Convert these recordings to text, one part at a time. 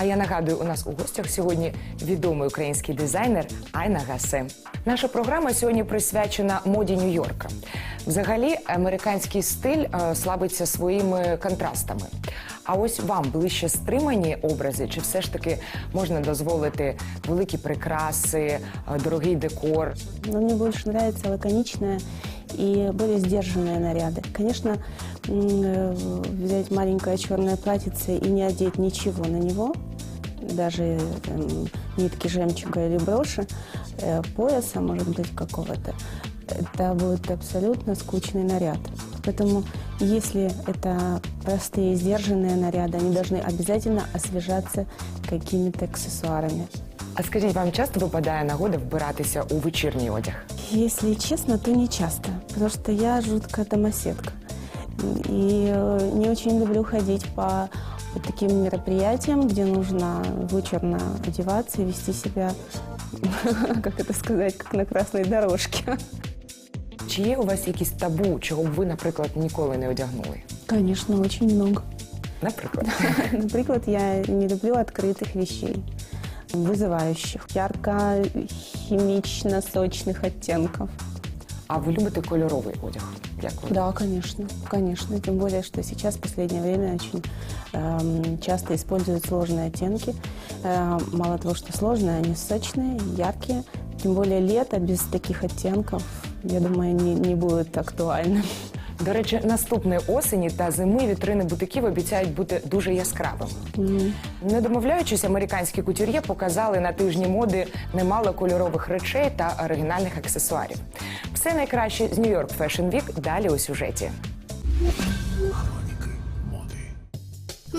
А я нагадую, у нас у гостях сьогодні відомий український дизайнер Айна Гасе. Наша програма сьогодні присвячена моді Нью-Йорка. Взагалі, американський стиль е, славиться своїми контрастами. А ось вам ближче стримані образи, чи все ж таки можна дозволити великі прикраси, е, дорогий декор? Но мне больше нравятся лаконичные и более сдержанные наряды. Конечно, м, э, взять маленькое черное платьице и не одеть ничего на него, даже эм, нитки жемчуга или броши, э, пояса, может быть, какого-то, это будет абсолютно скучный наряд. Поэтому, если это простые, сдержанные наряды, они должны обязательно освежаться какими-то аксессуарами. А скажіть, вам часто випадає нагода вбиратися у вечірній одяг? Если честно, то не часто, потому что я жуткая домоседка. И э, не очень люблю ходить по вот таким мероприятиям, где нужно вычурно одеваться и вести себя, как это сказать, как на красной дорожке. Чи є у вас якісь табу, чого б ви, наприклад, ніколи не одягнули? Конечно, очень много. Наприклад, Например, я не люблю открытых вещей, вызывающих, ярко-химично-сочных оттенков. а ви любите кольоровий одяг? Як ви? Да, конечно, конечно. Тем более, что сейчас в последнее время очень эм, часто используют сложные оттенки. Э, мало того, что сложные, они сочные, яркие. Тем более лето без таких оттенков, я думаю, не, не будет актуальным. До речі, наступної осені та зими вітрини бутиків обіцяють бути дуже яскравими. Не домовляючись, американські кутюр'є показали на тижні моди немало кольорових речей та оригінальних аксесуарів. Все найкраще з Нью-Йорк Fashion Week далі у сюжеті.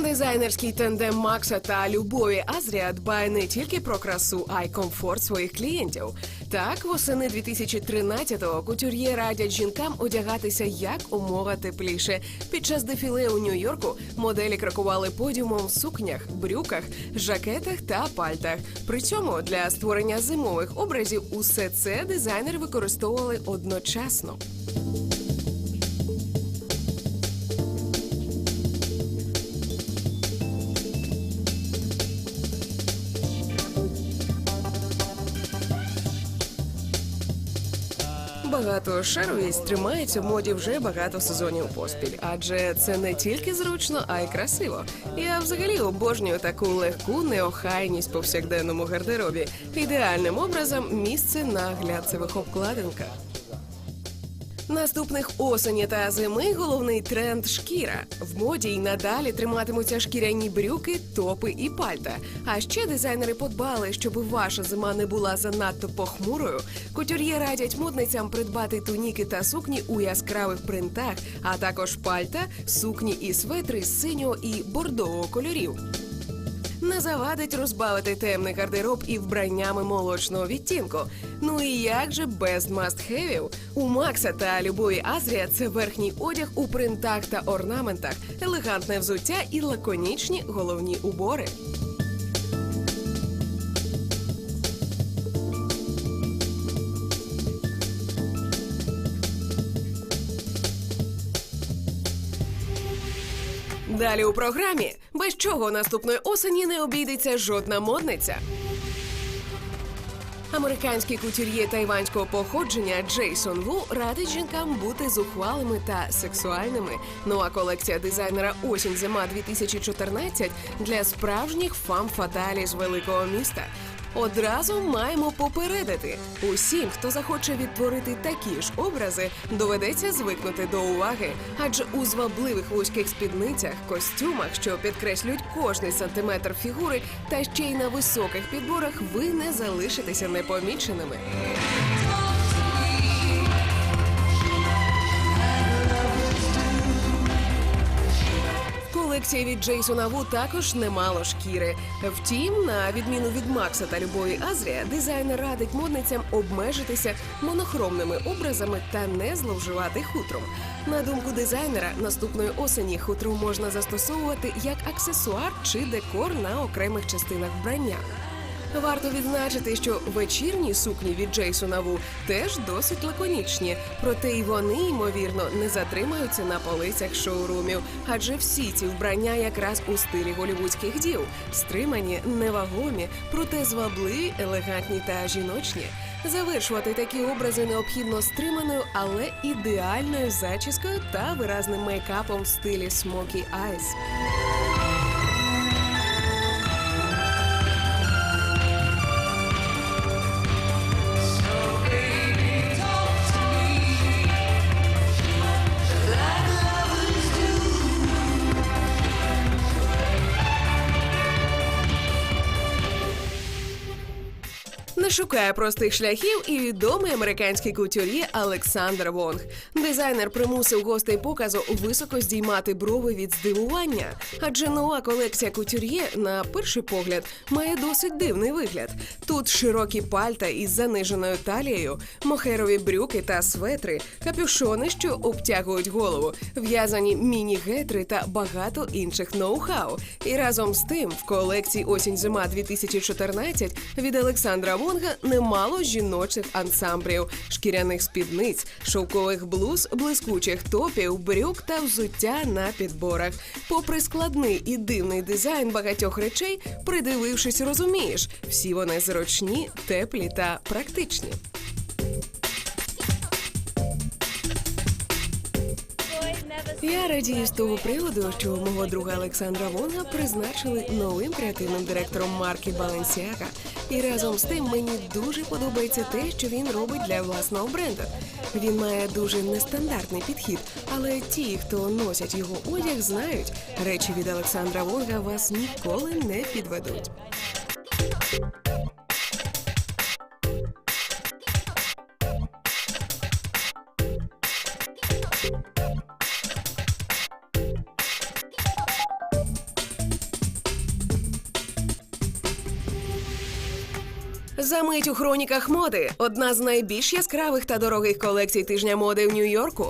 Дизайнерський тандем Макса та Любові Азрія дбає не тільки про красу, а й комфорт своїх клієнтів. Так, восени 2013-го кутюр'є радять жінкам одягатися як умова тепліше. Під час дефіле у Нью-Йорку моделі крокували подіумом в сукнях, брюках, жакетах та пальтах. При цьому для створення зимових образів усе це дизайнери використовували одночасно. Багатошаровість тримається в моді вже багато сезонів поспіль, адже це не тільки зручно, а й красиво. Я взагалі обожнюю таку легку неохайність по повсякденному гардеробі. Ідеальним образом місце на глянцевих обкладинках. Наступних осені та зими головний тренд шкіра. В моді й надалі триматимуться шкіряні брюки, топи і пальта. А ще дизайнери подбали, щоб ваша зима не була занадто похмурою. Кутюр'є радять модницям придбати туніки та сукні у яскравих принтах, а також пальта, сукні і светри синього і бордового кольорів. Не завадить розбавити темний гардероб і вбраннями молочного відтінку. Ну і як же без мастхевів? У Макса та Любові Азрія це верхній одяг у принтах та орнаментах, елегантне взуття і лаконічні головні убори. Далі у програмі без чого наступної осені не обійдеться жодна модниця. Американський кутюр'є тайванського походження Джейсон Ву радить жінкам бути зухвалими та сексуальними. Нова колекція дизайнера осінь зима 2014 для справжніх фам фаталі з великого міста. Одразу маємо попередити усім, хто захоче відтворити такі ж образи, доведеться звикнути до уваги, адже у звабливих вузьких спідницях, костюмах, що підкреслюють кожний сантиметр фігури, та ще й на високих підборах, ви не залишитеся непоміченими. Колекції від Джейсона Ву також немало шкіри. Втім, на відміну від Макса та Любові Азрія, дизайнер радить модницям обмежитися монохромними образами та не зловживати хутром. На думку дизайнера, наступної осені хутро можна застосовувати як аксесуар чи декор на окремих частинах вбрання. Варто відзначити, що вечірні сукні від Джейсона Ву теж досить лаконічні, проте й вони, ймовірно, не затримаються на полицях шоурумів, адже всі ці вбрання якраз у стилі голівудських дів, стримані, невагомі, проте звабливі, елегантні та жіночні. Завершувати такі образи необхідно стриманою, але ідеальною зачіскою та виразним мейкапом в стилі Smoky Eyes. Шукає простих шляхів і відомий американський кутюр'є Олександр Вонг. Дизайнер примусив гостей показу високо здіймати брови від здивування. Адже нова колекція кутюр'є, на перший погляд, має досить дивний вигляд. Тут широкі пальта із заниженою талією, мохерові брюки та светри, капюшони, що обтягують голову, в'язані міні-гетри та багато інших ноу-хау. І разом з тим в колекції осінь-зима 2014 від Олександра Вонга немало жіночих ансамблів, шкіряних спідниць, шовкових блуз, блискучих топів, брюк та взуття на підборах. Попри складний і дивний дизайн багатьох речей, придивившись, розумієш, всі вони зручні, теплі та практичні. Я радію з того приводу, що мого друга Олександра Вонга призначили новим креативним директором марки Balenciaga. І разом з тим мені дуже подобається те, що він робить для власного бренду. Він має дуже нестандартний підхід, але ті, хто носять його одяг, знають, речі від Олександра Вонга вас ніколи не підведуть. Замить у хроніках моди одна з найбільш яскравих та дорогих колекцій тижня моди в Нью-Йорку.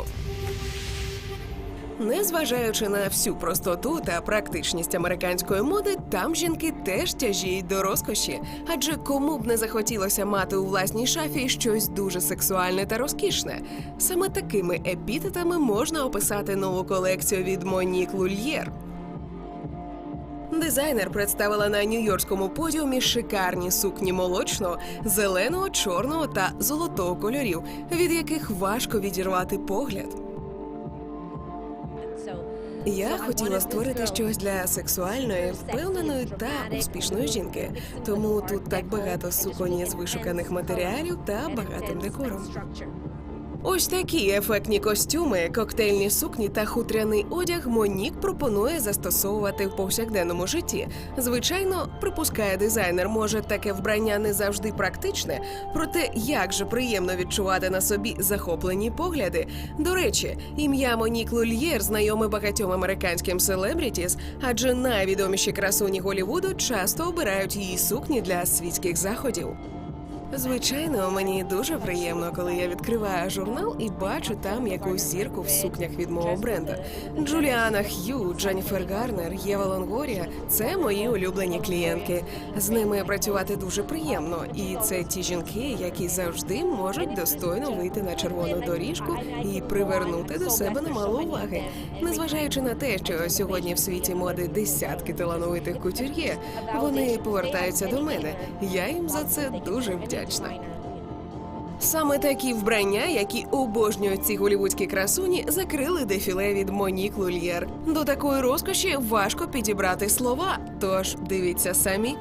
Незважаючи на всю простоту та практичність американської моди, там жінки теж тяжіють до розкоші. Адже кому б не захотілося мати у власній шафі щось дуже сексуальне та розкішне. Саме такими епітетами можна описати нову колекцію від Монік Лульєр. Дизайнер представила на нью-йоркському подіумі шикарні сукні молочного, зеленого, чорного та золотого кольорів, від яких важко відірвати погляд. Я хотіла створити щось для сексуальної, впевненої та успішної жінки. Тому тут так багато суконь із вишуканих матеріалів та багатим декором. Ось такі ефектні костюми, коктейльні сукні та хутряний одяг Монік пропонує застосовувати в повсякденному житті. Звичайно, припускає дизайнер, може таке вбрання не завжди практичне, проте як же приємно відчувати на собі захоплені погляди. До речі, ім'я Монік Лульєр знайоме багатьом американським селебрітіс, адже найвідоміші красуні Голівуду часто обирають її сукні для світських заходів. Звичайно, мені дуже приємно, коли я відкриваю журнал і бачу там якусь зірку в сукнях від мого бренда. Джуліана Х'ю, Дженніфер Гарнер, Єва Лонгорія це мої улюблені клієнтки. З ними працювати дуже приємно, і це ті жінки, які завжди можуть достойно вийти на червону доріжку і привернути до себе немало уваги. Незважаючи на те, що сьогодні в світі моди десятки талановитих кутюр'є, вони повертаються до мене. Я їм за це дуже вдячна. Саме такі вбрання, які обожнюють ці голівудські красуні, закрили дефіле від Монік Лульєр. До такої розкоші важко підібрати слова. Тож дивіться самі.